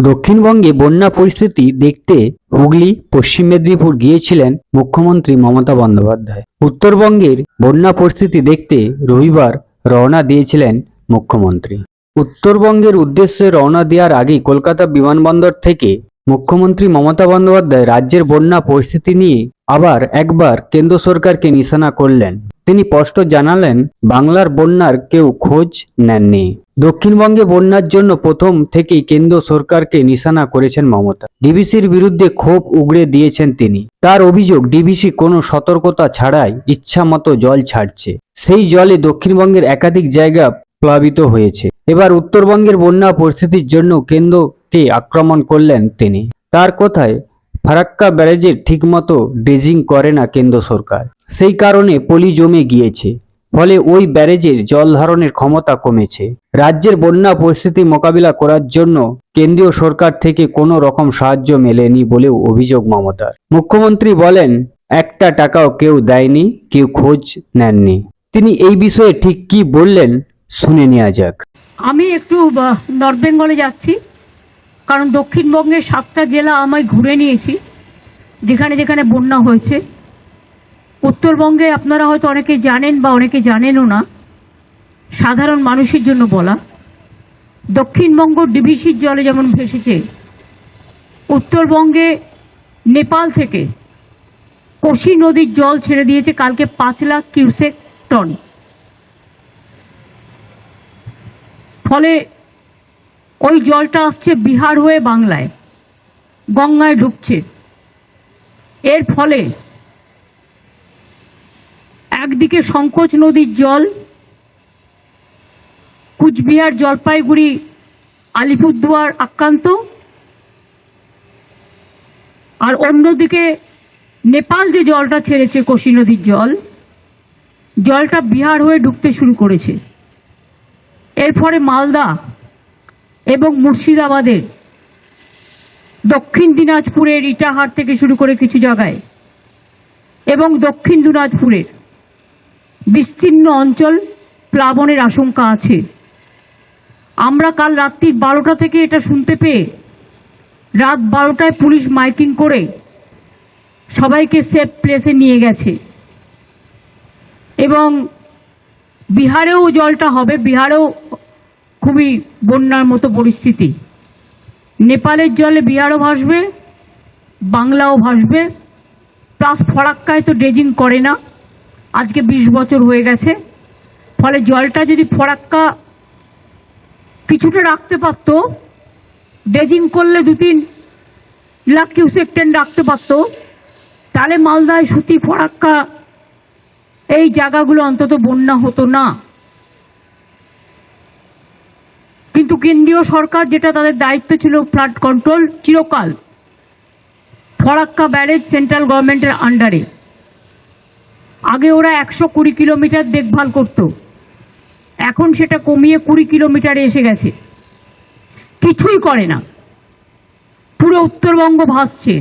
দক্ষিণবঙ্গে বন্যা পরিস্থিতি দেখতে হুগলি, পশ্চিম মেদিনীপুর গিয়েছিলেন মুখ্যমন্ত্রী মমতা বন্দ্যোপাধ্যায়। উত্তরবঙ্গের বন্যা পরিস্থিতি দেখতে রবিবার রওনা দিয়েছিলেন মুখ্যমন্ত্রী। উত্তরবঙ্গের উদ্দেশ্যে রওনা দেওয়ার আগে কলকাতা বিমানবন্দর থেকে মুখ্যমন্ত্রী মমতা বন্দ্যোপাধ্যায় রাজ্যের বন্যা পরিস্থিতি নিয়ে আবার একবার কেন্দ্র সরকারকে নিশানা করলেন। তিনি স্পষ্ট জানালেন, বাংলার বন্যার কেউ খোঁজ নেননি। দক্ষিণবঙ্গে বন্যার জন্য প্রথম থেকেই কেন্দ্র সরকারকে নিশানা করেছেন মমতা। ডিবিসির বিরুদ্ধে ক্ষোভ উগড়ে দিয়েছেন তিনি। তার অভিযোগ, ডিবিসি কোনো সতর্কতা ছাড়াই ইচ্ছা মতো জল ছাড়ছে। সেই জলে দক্ষিণবঙ্গের একাধিক জায়গা প্লাবিত হয়েছে। এবার উত্তরবঙ্গের বন্যা পরিস্থিতির জন্য কেন্দ্রকে আক্রমণ করলেন তিনি। তার কথায় ফারাক্কা ব্যারেজের ঠিকমতো ড্রেজিং করে না কেন্দ্র সরকার। সেই কারণে পলি জমে গিয়েছে। ফলে ওই ব্যারেজের জল ধারণের ক্ষমতা কমেছে। রাজ্যের বন্যা পরিস্থিতি মোকাবিলা করার জন্য কেন্দ্রীয় সরকার থেকে কোনো রকম সাহায্য মেলেনি বলেও অভিযোগ মমতার। মুখ্যমন্ত্রী বলেন, একটা টাকাও কেউ দেয়নি, কেউ খোঁজ নেননি। তিনি এই বিষয়ে ঠিক কি বললেন, শুনে নেওয়া যাক। আমি একটু নর্থ বেঙ্গলে যাচ্ছি। কারণ দক্ষিণবঙ্গের সাতটা জেলা আমায় ঘুরে নিয়েছি, যেখানে যেখানে বন্যা হয়েছে। উত্তরবঙ্গে আপনারা হয়তো অনেকে জানেন বা অনেকে জানেনও না, সাধারণ মানুষের জন্য বলা। দক্ষিণবঙ্গ ডিভিসির জলে যেমন ভেসেছে, উত্তরবঙ্গে নেপাল থেকে কোশি নদীর জল ছেড়ে দিয়েছে কালকে পাঁচ লাখ কিউসেক টন। ফলে ওই জলটা আসছে বিহার হয়ে বাংলায়, গঙ্গায় ঢুকছে। এর ফলে একদিকে সংকোচ নদীর জল, কুচবিহার জলপাইগুড়ি, আলিপুরদুয়ার আক্রান্ত, আর অন্যদিকে নেপাল যে জলটা ছেড়েছে কোশি নদীর জল, জলটা বিহার হয়ে ঢুকতে শুরু করেছে। এর ফলে মালদা এবং মুর্শিদাবাদের। দক্ষিণ দিনাজপুরের ইটাহার থেকে শুরু করে কিছু জায়গায়। এবং দক্ষিণ দিনাজপুরের বিস্তীর্ণ অঞ্চল প্লাবনের আশঙ্কা আছে। আমরা কাল রাত্রি বারোটা থেকে এটা শুনতে পেয়ে রাত বারোটায় পুলিশ মাইকিং করে সবাইকে সেফ প্লেসে নিয়ে গেছে। এবং বিহারেও জলটা হবে, বিহারেও খুবই বন্যার মতো পরিস্থিতি। নেপালের জলে বিহারও ভাসবে, বাংলাও ভাসবে, প্লাস ফরাক্কায় তো ড্রেজিং করে না, আজকে বিশ বছর হয়ে গেছে। ফলে জলটা যদি ফরাক্কা কিছুটা রাখতে পারতো, ড্রেজিং করলে দু তিন লাখ কিউসেক টেন রাখতে পারতো, তাহলে মালদায় সুতি ফরাক্কা এই জায়গাগুলো অন্তত বন্যা হতো না। কিন্তু কেন্দ্রীয় সরকার যেটা তাদের দায়িত্ব ছিল ফ্লাড কন্ট্রোল, চিরকাল ফরাক্কা ব্যারেজ সেন্ট্রাল গভর্নমেন্টের আন্ডারে আগে ওরা একশো কুড়ি কিলোমিটার দেখভাল করত। এখন সেটা কমিয়ে কুড়ি কিলোমিটারে এসে গেছে। কিছুই করে না। পুরো উত্তরবঙ্গ ভাসছে।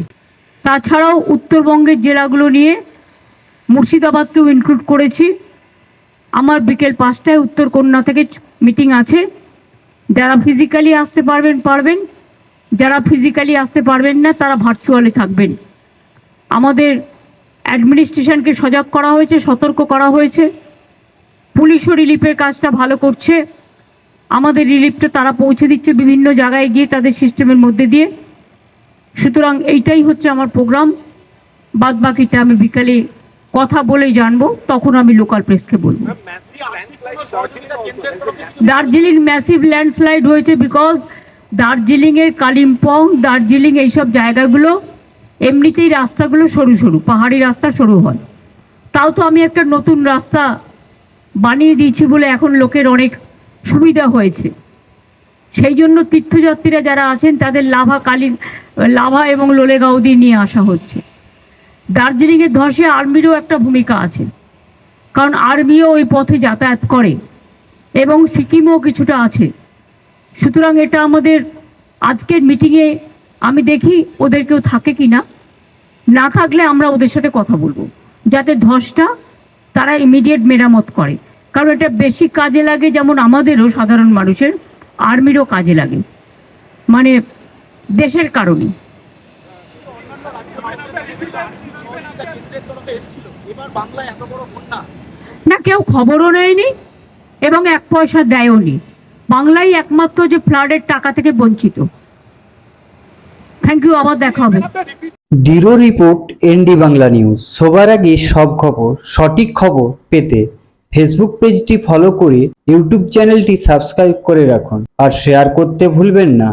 তাছাড়াও উত্তরবঙ্গের জেলাগুলো নিয়ে মুর্শিদাবাদকেও ইনক্লুড করেছি। আমার বিকেল পাঁচটায় উত্তরকন্যা থেকে মিটিং আছে। যারা ফিজিক্যালি আসতে পারবেন পারবেন। যারা ফিজিক্যালি আসতে পারবেন না, তারা ভার্চুয়ালি থাকবেন। আমাদের অ্যাডমিনিস্ট্রেশনকে সজাগ করা হয়েছে, সতর্ক করা হয়েছে। পুলিশও রিলিফের কাজটা ভালো করছে। আমাদের রিলিফটা তারা পৌঁছে দিচ্ছে বিভিন্ন জায়গায় গিয়ে তাদের সিস্টেমের মধ্যে দিয়ে। সুতরাং এইটাই হচ্ছে আমার প্রোগ্রাম বাদ বাকিটা আমি বিকালে কথা বলেই জানব, তখন আমি লোকাল প্রেসকে বলব। দার্জিলিং ম্যাসিভ ল্যান্ডস্লাইড হয়েছে বিকজ দার্জিলিংয়ের কালিম্পং, দার্জিলিং এইসব জায়গাগুলো, এমনিতেই রাস্তাগুলো সরু সরু, পাহাড়ি রাস্তা সরু হয়। তাও তো আমি একটা নতুন রাস্তা বানিয়ে দিয়েছি বলে এখন লোকের অনেক সুবিধা হয়েছে। সেই জন্য তীর্থযাত্রীরা যারা আছেন, তাদের লাভা কালি লাভা এবং লোলেগাঁও দিয়ে নিয়ে আসা হচ্ছে। দার্জিলিংয়ের ধসে আর্মিরও একটা ভূমিকা আছে। কারণ আর্মিও ওই পথে যাতায়াত করে এবং সিকিমও কিছুটা আছে। সুতরাং এটা আমাদের আজকের মিটিংয়ে আমি দেখি ওদের কেউ থাকে কি না। না থাকলে আমরা ওদের সাথে কথা বলব। যাতে ধসটা তারা ইমিডিয়েট মেরামত করে। কারণ এটা বেশি কাজে লাগে যেমন আমাদেরও সাধারণ মানুষের, আর্মিরও কাজে লাগে। মানে দেশের কারণে এবার বাংলায় এত বড় বন্যা না, কেউ খবরও নেয়নি এবং এক পয়সা দেয়ওনি। বাংলাই একমাত্র যে ফ্লাডের টাকা থেকে বঞ্চিত। থ্যাংক ইউ আবার দেখা হবে। ডিরো রিপোর্ট, এনডি বাংলা নিউজ। সবার আগে সব খবর, সঠিক খবর পেতে ফেসবুক পেজটি ফলো করে ইউটিউব চ্যানেলটি সাবস্ক্রাইব করে রাখুন। আর শেয়ার করতে ভুলবেন না।